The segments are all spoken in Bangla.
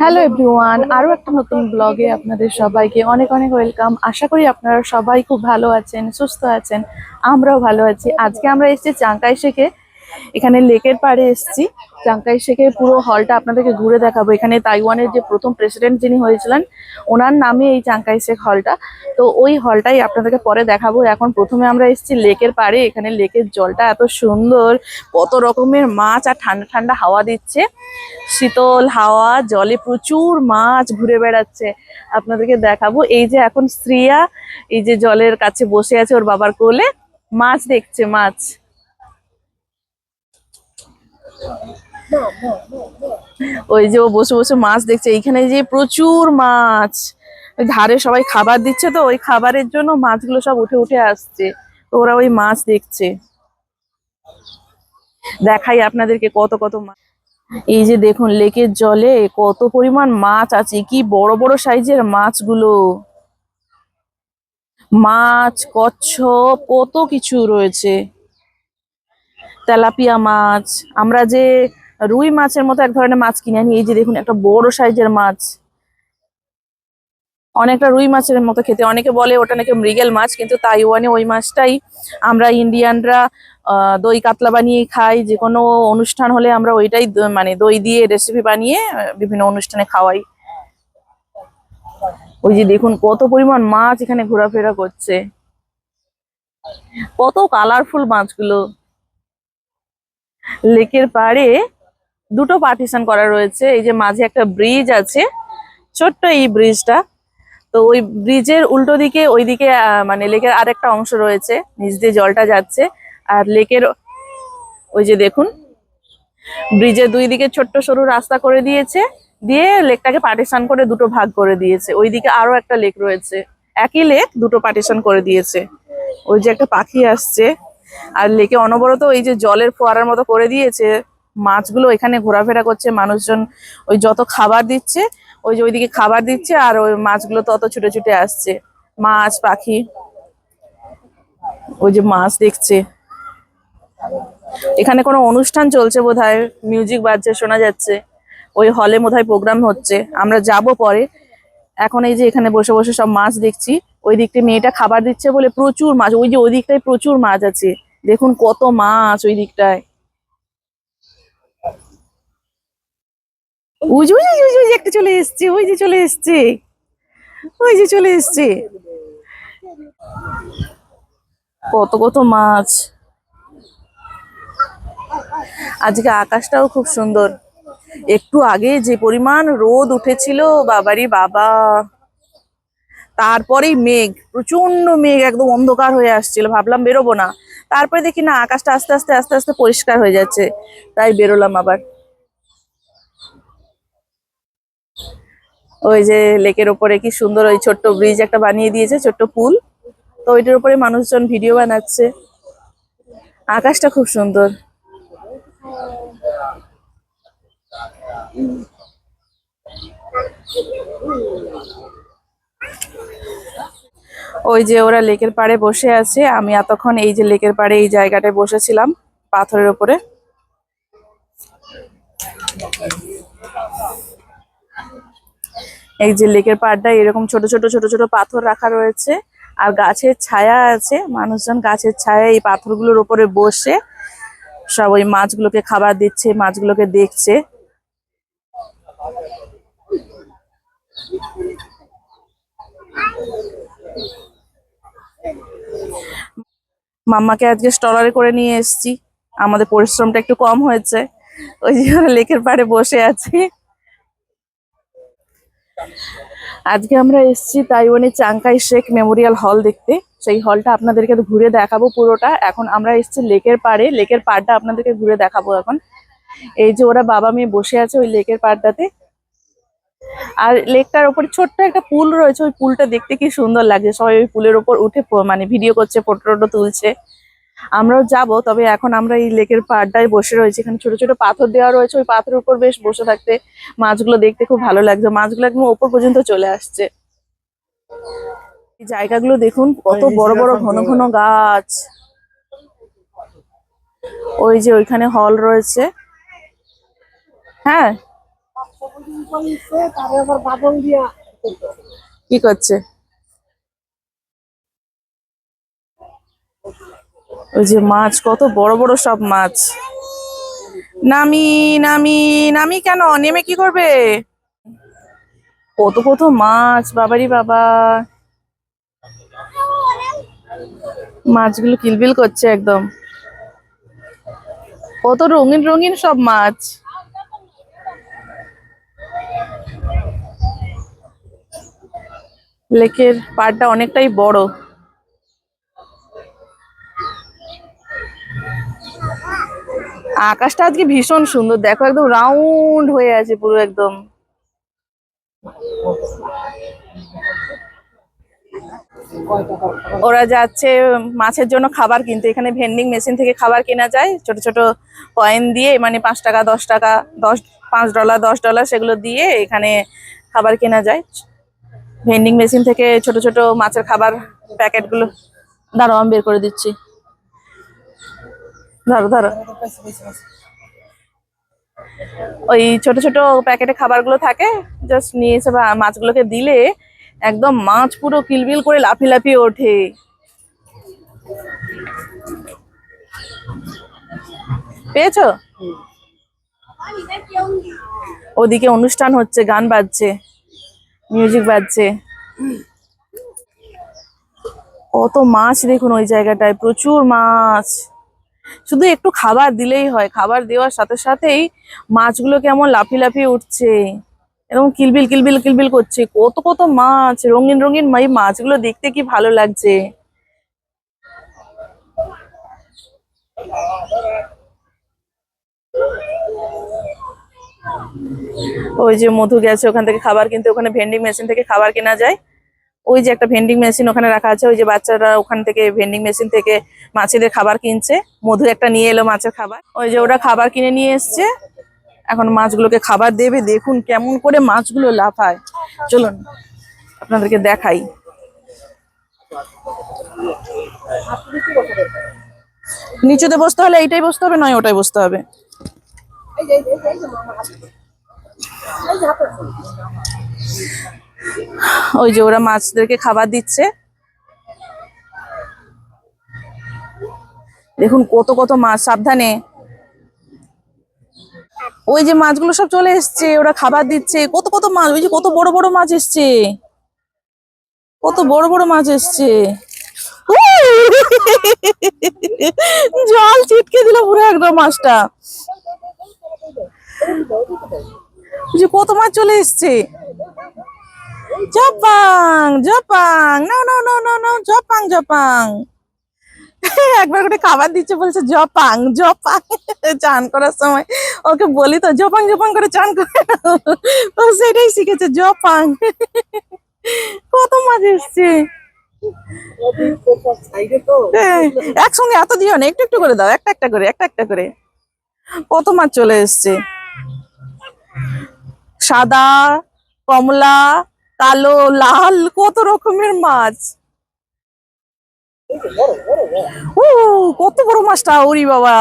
হ্যালো এভরিওয়ান আরও একটা নতুন ব্লগে আপনাদের সবাইকে অনেক অনেক ওয়েলকাম আশা করি আপনারা সবাই খুব ভালো আছেন, সুস্থ আছেন, আমরাও ভালো আছি। আজকে আমরা এসেছি চাঙ্কাই শেখে। এখানে লেকের পাড়ে এসেছি। চাঙ্কাই শেখের পুরো হলটা আপনাদেরকে ঘুরে দেখাবো। এখানে তাইওয়ানের যে প্রথম প্রেসিডেন্ট যিনি হয়েছিলেন, ওনার নামে এই চাঙ্কাই শেখ হলটা তো ওই হলটাই আপনাদেরকে পরে দেখাবো। এখন প্রথমে আমরা এসেছি লেকের পাড়ে। এখানে লেকের জলটা এত সুন্দর, কত রকমের মাছ আর ঠান্ডা ঠান্ডা হাওয়া দিচ্ছে। শীতল হাওয়া, জলে প্রচুর মাছ ঘুরে বেড়াচ্ছে। আপনাদেরকে দেখাবো। এই যে এখন শ্রিয়া, এই যে জলের কাছে বসে আছে ওর বাবার কোলে, মাছ দেখছে, মাছ। ওই যে ও বসে বসে মাছ দেখছে, এইখানে যে প্রচুর মাছ। ধারে সবাই খাবার দিচ্ছে তো, ওই খাবারের জন্য মাছগুলো সব উঠে উঠে আসছে। তো ওরা ওই মাছ দেখছে। দেখাই আপনাদেরকে কত কত মাছ। এই যে দেখুন, লেকের জলে কত পরিমাণ মাছ আছে, কি বড় বড় সাইজের মাছগুলো। মাছ, কচ্ছপ, কত কিছু রয়েছে। তেলাপিয়া মাছ, আমরা যে রুই মাছের মতো এক ধরনের মাছ কিনে আনি, এই যে দেখুন একটা বড় সাইজের মাছ। অনেকটা রুই মাছের মতো খেতে, অনেকে বলে ওটা নাকি মৃগেল মাছ, কিন্তু তাইওয়ানে ওই মাছটাই আমরা ইন্ডিয়ানরা দই কাতলা বানিয়ে খাই, যে কোনো অনুষ্ঠান হলে আমরা ওইটাই মানে দই দিয়ে রেসিপি বানিয়ে বিভিন্ন অনুষ্ঠানে খাওয়াই। ওই যে দেখুন কত পরিমাণ মাছ এখানে ঘোরাফেরা করছে। কত কালারফুল মাছগুলো। লেকের পাড়ে দুটো পার্টিশন করা রয়েছে। এই যে মাঝে একটা ব্রিজ আছে। ছোট্ট এই ব্রিজটা তো ওই ব্রিজের উল্টো দিকে, ওইদিকে মানে লেকের আরেকটা অংশ রয়েছে। নিচ দিয়ে জলটা যাচ্ছে। আর লেকের ওই যে দেখুন ব্রিজের দুই দিকে ছোট্ট সরু রাস্তা করে দিয়েছে। দিয়ে লেকটাকে পার্টিশন করে দুটো ভাগ করে দিয়েছে। ওইদিকে আরও একটা লেক রয়েছে। একই লেক দুটো পার্টিশন করে দিয়েছে। ওই যে একটা পাখি আসছে। আর লেকে অনবরত ওই যে জলের ফোয়ারার মতো করে দিয়েছে, মাছগুলো এখানে ঘোরাফেরা করছে, মানুষজন ওই যত খাবার দিচ্ছে, ওই যে ওইদিকে খাবার দিচ্ছে আর ওই মাছগুলো তত ছুটে ছুটে আসছে। মাছ, পাখি, ওই যে মাছ দেখছে। এখানে কোনো অনুষ্ঠান চলছে বোধহয়, মিউজিক বাজছে, শোনা যাচ্ছে। ওই হলে বোধহয় প্রোগ্রাম হচ্ছে। আমরা যাব পরে। এখন এই যে এখানে বসে বসে সব মাছ দেখছি। ওই দিকটা মেয়েটা খাবার দিচ্ছে বলে প্রচুর মাছ, ওই যে ওই দিকটায় প্রচুর মাছ আছে। দেখুন কত মাছ ওই দিকটায়। ওই যে যে একটা চলে এসছে, ওই যে চলে এসছে, ওই যে চলে এসছে। কত কত মাছ। আজকে আকাশটাও খুব সুন্দর। একটু আগে যে পরিমাণ রোদ উঠেছিল, বাবারি বাবা। তারপরেই মেঘ প্রচণ্ড মেঘ, একদম অন্ধকার হয়ে আসছিল। ভাবলাম বেরোবো না। তারপরে দেখি না, আকাশটা আস্তে আস্তে আস্তে আস্তে পরিষ্কার হয়ে যাচ্ছে। তাই বেরোলাম আবার। ওই যে লেকের ওপরে কি সুন্দর ওই ছোট্ট ব্রিজ একটা বানিয়ে দিয়েছে, ছোট্ট পুল। তো ওইটার উপরে মানুষজন ভিডিও বানাচ্ছে। আকাশটা খুব সুন্দর। ওই যে ওরা লেকের পাড়ে বসে আছে, আমি এতক্ষণ এই যে লেকের পাড়ে এই জায়গাটায় বসেছিলাম, পাথরের ওপরে এই যে লেকের পাড়টা এরকম ছোট ছোট ছোট ছোট পাথর রাখা রয়েছে, আর গাছের ছায়া আছে, মানুষজন গাছের ছায়া এই পাথরগুলোর উপরে বসে সব ওই মাছগুলোকে খাবার দিচ্ছে, মাছগুলোকে দেখছে। মাম্মাকে আজকে স্টলারে করে নিয়ে এসেছি। আমাদের পরিশ্রমটা একটু কম হয়েছে। ওই যে ওরা লেকের পাড়ে বসে আছি। আজকে আমরা এসেছি তাইওয়ানের চাংকাই শেখ মেমোরিয়াল হল দেখতে। সেই হলটা আপনাদেরকে ঘুরে দেখাবো পুরোটা। এখন আমরা এসেছি লেকের পাড়ে। লেকের পাড়টা আপনাদেরকে ঘুরে দেখাবো এখন। এই যে ওরা বাবা মেয়ে বসে আছে ওই লেকের পাড়টাতে। আর লেকটার ওপরে ছোট্ট একটা পুল রয়েছে ওই পুলটা দেখতে কি সুন্দর লাগছে। সবাই ওই পুলের ওপর উঠে মানে ভিডিও করছে ফটো টটো তুলছে। আমরাও যাব তবে এখন আমরা এই লেকের পাড়টায় বসে রয়েছি। এখানে ছোট ছোট পাথর দেওয়া রয়েছে ওই পাথরের উপর বেশ বসে থাকতে মাছগুলো দেখতে খুব ভালো লাগছে। মাছগুলো একদম ওপর পর্যন্ত চলে আসছে। জায়গাগুলো দেখুন কত বড় বড় ঘন ঘন গাছ। ওই যে ওইখানে হল রয়েছে। হ্যাঁ তারে আবার বাদল দিয়া কি করছে? ওই যে মাছ, কত বড় বড় সব মাছ। নামি নামি নামি কেন? নেমে কি করবে? কত কত মাছ, বাবারি বাবা। মাছগুলো কিলবিল করছে একদম। কত রঙিন রঙিন সব মাছ। লেকের পাড়টা অনেকটাই বড়। আকাশটা আজকে ভীষণ সুন্দর, দেখো একদম রাউন্ড হয়ে আছে পুরো একদম। ওরা যাচ্ছে মাছের জন্য খাবার কিনতে, এখানে ভেন্ডিং মেশিন থেকে খাবার কেনা যায়, ছোট ছোট কয়েন দিয়ে মানে পাঁচ টাকা, দশ টাকা, দশ, পাঁচ ডলার দশ ডলার সেগুলো দিয়ে এখানে খাবার কেনা যায়। ভেন্ডিং মেশিন থেকে ছোট ছোট মাছের খাবার প্যাকেটগুলো দাঁড়াও, আমি বের করে দিচ্ছি। ধরো ধরো ওই ছোট ছোট প্যাকেটে খাবারগুলো থাকে জাস্ট নিয়ে এসে মাছগুলোকে দিলে একদম মাছ পুরো কিলবিল করে লাফি লাফিয়ে ওঠে। পেয়েছ? ওদিকে অনুষ্ঠান হচ্ছে, গান বাজছে। মিউজিক বাজছে। কত মাছ দেখুন ওই জায়গাটায়, প্রচুর মাছ। শুধু একটু খাবার দিলেই হয়, খাবার দেওয়ার সাথে সাথেই মাছগুলো কেমন লাফি লাফিয়ে উঠছে। এরকম কিলবিল কিলবিল কিলবিল করছে। কত কত মাছ, রঙিন রঙিন এই মাছগুলো দেখতে কি ভালো লাগছে। ওই যে মধু গেছে ওখান থেকে খাবার কিনতে ওখানে ভেন্ডিং মেশিন থেকে খাবার কেনা যায় ওই যে একটা ভেন্ডিং মেশিন ওখানে রাখা আছে ওই যে বাচ্চারা ওখান থেকে ভেন্ডিং মেশিন থেকে মাছেদের খাবার কিনছে মধু একটা নিয়ে এলো মাছের খাবার ওই যে ওরা খাবার কিনে নিয়ে এসছে এখন মাছগুলোকে খাবার দেবে দেখুন কেমন করে মাছগুলো লাফায় চলুন আপনাদেরকে দেখাই নিচুতে বসতে হলে এইটাই বসতে হবে নয় ওটাই বসতে হবে ওই যে ওরা মাছদেরকে খাবার দিচ্ছে। দেখুন কত কত মাছ, সাবধানে। ওই যে মাছগুলো সব চলে এসছে, ওরা খাবার দিচ্ছে। কত কত মাছ, ওই যে কত বড় বড় মাছ এসছে। কত বড় বড় মাছ এসছে। জল ছিটকে দিল পুরো একদম মাছটা। যে কত মাছ চলে এসছে? জপাং জপাং, নাও নাও নাও নাও নাও, জপাং জপাং। একবার করে খাবার দিচ্ছে বলছে জপাং জপাং। চান করার সময় ওকে বলি তো, জপাং জপাং করে চান করে। তো সেটাই শিখেছে, জপাং। কত মাছ এসছে? একসঙ্গে এত দিও না, একটু একটু করে দাও, একটা একটা করে, একটা একটা করে। কত মাছ চলে এসছে? সাদা, কমলা, কালো, লাল, কত রকমের মাছ। ও কত বড় মাছটা, ওরি বাবা।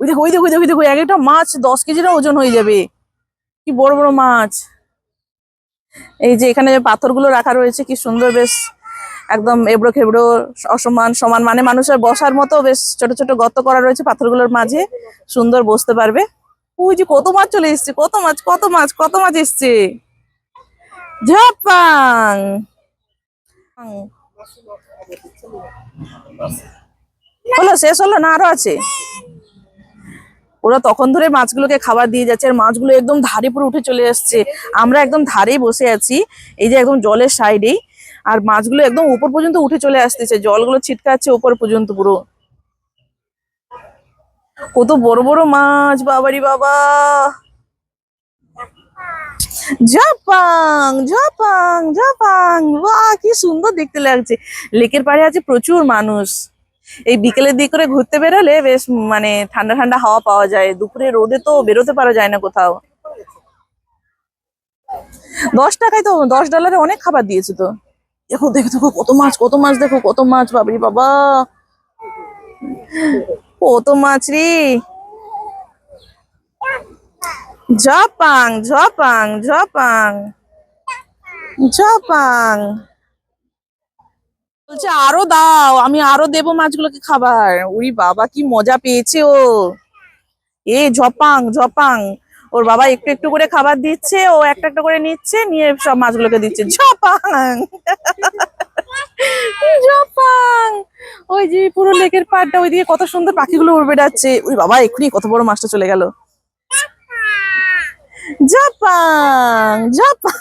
ওই দেখো ওই দেখো ওই দেখো দেখো, এক একটা মাছ দশ কেজিরও ওজন হয়ে যাবে। কি বড় বড় মাছ। এই যে এখানে পাথরগুলো রাখা রয়েছে, কি সুন্দর, বেশ একদম এবড়ো খেবড়ো, অসমান, সমান। মানে মানুষের বসার মতো বেশ ছোট ছোট গর্ত করা রয়েছে পাথরগুলোর মাঝে। সুন্দর বসতে পারবে। ওই যে কত মাছ চলে এসছে, কত মাছ কত মাছ কত মাছ এসছে? ঝাপাং। হলো, শেষ হলো না আরও আছে? ওরা তখন ধরে মাছগুলোকে খাবার দিয়ে যাচ্ছে, আর মাছগুলো একদম ধারে পুরো উঠে চলে আসছে। আমরা একদম ধারেই বসে আছি, এই যে একদম জলের সাইডেই। আর মাছগুলো একদম উপর পর্যন্ত উঠে চলে আসতেছে, জলগুলো ছিটকাচ্ছে উপর পর্যন্ত পুরো। কত বড় বড় মাছ, বাবারি বাবা। জাপাং জাপাং জাপাং বাহ, কি সুন্দর দেখতে লাগছে। লেকের পাড়ে আছে প্রচুর মানুষ। এই বিকেলের দিক করে ঘুরতে বেরোলে বেশ মানে ঠান্ডা ঠান্ডা হাওয়া পাওয়া যায়। দুপুরে রোদে তো বেরোতে পারা যায় না কোথাও। দশ টাকায় তো, দশ ডলারে অনেক খাবার দিয়েছে তো। দেখো দেখো দেখো, কত মাছ কত মাছ, দেখো, কত মাছ, বাবরি বাবা। কত মাছ রে। ঝপাং ঝপাং ঝপাং ঝপাং। বলছে, আরও দাও, আমি আরও দেবো মাছগুলোকে খাবার। উরি বাবা, কি মজা পেয়েছে ও। এ ঝপাং ঝপাং। ওর বাবা একটু একটু করে খাবার দিচ্ছে, ও একটা একটা করে নিচ্ছে, নিয়ে সব মাছগুলোকে দিচ্ছে। ঝপাং। ঝপাং ওই যে পুরো লেকের পাড়টা, ওইদিকে কত সুন্দর পাখিগুলো উড়ে বেড়াচ্ছে ওই বাবা, এক্ষুনি কত বড় মাছটা চলে গেল। জাপান জাপাং